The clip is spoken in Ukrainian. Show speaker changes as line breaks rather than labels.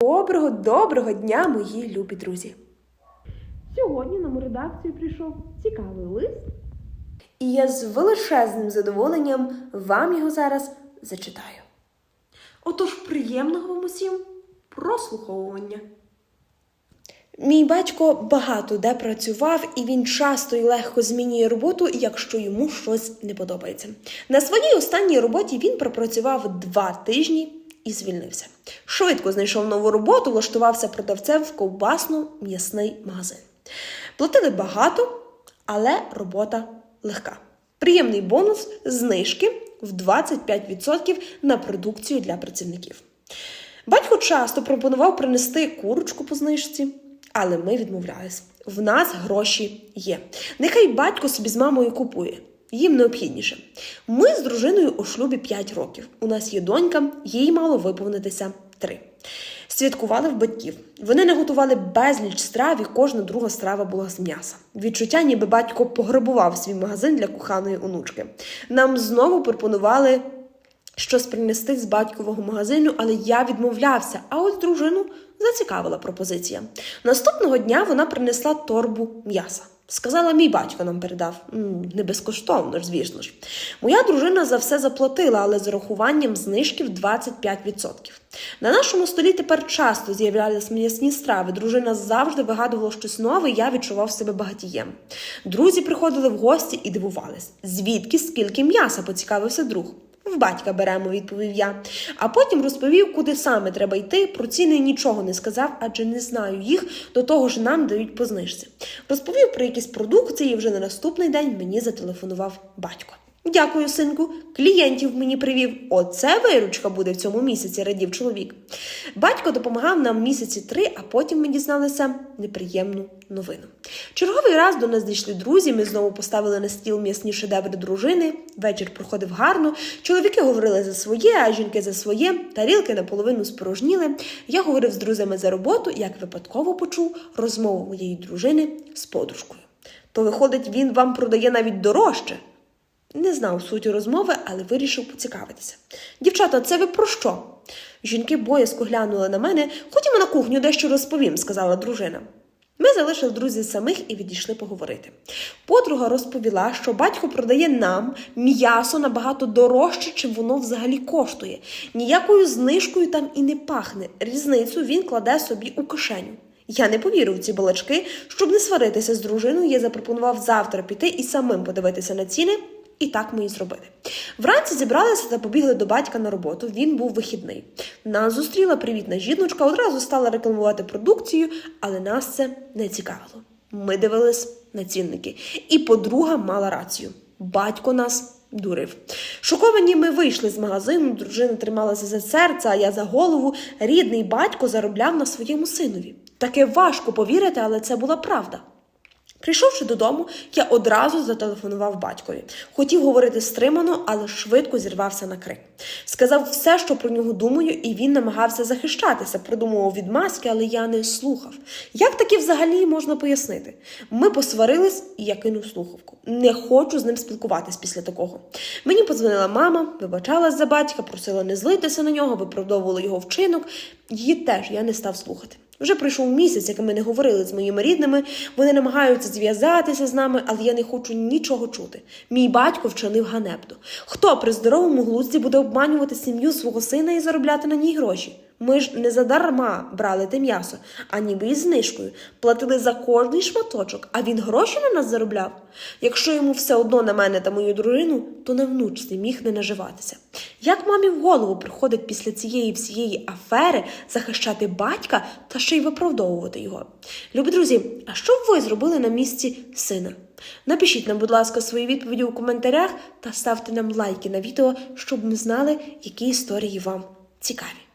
Доброго, доброго дня, мої любі друзі!
Сьогодні нам у редакцію прийшов цікавий лист.
І я з величезним задоволенням вам його зараз зачитаю. Отож, приємного вам усім прослуховування. Мій батько багато де працював, і він часто і легко змінює роботу, якщо йому щось не подобається. На своїй останній роботі він пропрацював два тижні і звільнився. Швидко знайшов нову роботу, влаштувався продавцем в ковбасно-м'ясний магазин. Платили багато, але робота легка. Приємний бонус знижки в 25% на продукцію для працівників. Батько часто пропонував принести курочку по знижці, але ми відмовлялись. В нас гроші є. Нехай батько собі з мамою купує. Їм необхідніше. Ми з дружиною у шлюбі 5 років. У нас є донька, їй мало виповнитися 3. Святкували в батьків. Вони не готували безліч страв, і кожна друга страва була з м'яса. Відчуття, ніби батько пограбував свій магазин для коханої онучки. Нам знову пропонували щось принести з батькового магазину, але я відмовлявся. А ось дружину зацікавила пропозиція. Наступного дня вона принесла торбу м'яса. Сказала, мій батько нам передав. Не безкоштовно ж, звісно ж. Моя дружина за все заплатила, але з урахуванням знижки в 25%. На нашому столі тепер часто з'являлись м'ясні страви. Дружина завжди вигадувала щось нове, і я відчував себе багатієм. Друзі приходили в гості і дивувались. Звідки скільки м'яса, поцікавився друг. В батька беремо, відповів я. А потім розповів, куди саме треба йти. Про ціни нічого не сказав, адже не знаю їх. До того ж нам дають по знижці. Розповів про якісь продукції, і вже на наступний день мені зателефонував батько. Дякую, синку. Клієнтів мені привів. Оце виручка буде в цьому місяці, радів чоловік. Батько допомагав нам місяці три, а потім ми дізналися неприємну новину. Черговий раз до нас дійшли друзі. Ми знову поставили на стіл м'ясні шедеври дружини. Вечір проходив гарно. Чоловіки говорили за своє, а жінки за своє. Тарілки наполовину спорожніли. Я говорив з друзями за роботу, як випадково почув розмову моєї дружини з подружкою. То, виходить, він вам продає навіть дорожче. Не знав суті розмови, але вирішив поцікавитися. Дівчата, це ви про що? Жінки боязко глянули на мене. Ходімо на кухню, дещо розповім, сказала дружина. Ми залишили друзів самих і відійшли поговорити. Подруга розповіла, що батько продає нам м'ясо набагато дорожче, чим воно взагалі коштує. Ніякою знижкою там і не пахне. Різницю він кладе собі у кишеню. Я не повірив в ці балачки. Щоб не сваритися з дружиною, я запропонував завтра піти і самим подивитися на ціни. І так ми і зробили. Вранці зібралися та побігли до батька на роботу. Він був вихідний. Нас зустріла привітна жіночка, одразу стала рекламувати продукцію, але нас це не цікавило. Ми дивились на цінники. І подруга мала рацію. Батько нас дурив. Шоковані ми вийшли з магазину, дружина трималася за серце, а я за голову. Рідний батько заробляв на своєму синові. Таке важко повірити, але це була правда. Прийшовши додому, я одразу зателефонував батькові. Хотів говорити стримано, але швидко зірвався на крик. Сказав все, що про нього думаю, і він намагався захищатися, придумував відмазки, але я не слухав. Як таке взагалі можна пояснити? Ми посварились, і я кинув слухавку. Не хочу з ним спілкуватись після такого. Мені подзвонила мама, вибачалась за батька, просила не злитися на нього, виправдовувала його вчинок. Її теж я не став слухати. Вже пройшов місяць, як ми не говорили з моїми рідними. Вони намагаються зв'язатися з нами, але я не хочу нічого чути. Мій батько вчинив ганебно. Хто при здоровому глузді буде обманювати сім'ю свого сина і заробляти на ній гроші? Ми ж не задарма брали те м'ясо, а ніби із знижкою. Платили за кожний шматочок, а він гроші на нас заробляв. Якщо йому все одно на мене та мою дружину, то на внучці міг не наживатися. Як мамі в голову приходить після цієї всієї афери захищати батька та ще й виправдовувати його? Любі друзі, а що б ви зробили на місці сина? Напишіть нам, будь ласка, свої відповіді у коментарях та ставте нам лайки на відео, щоб ми знали, які історії вам цікаві.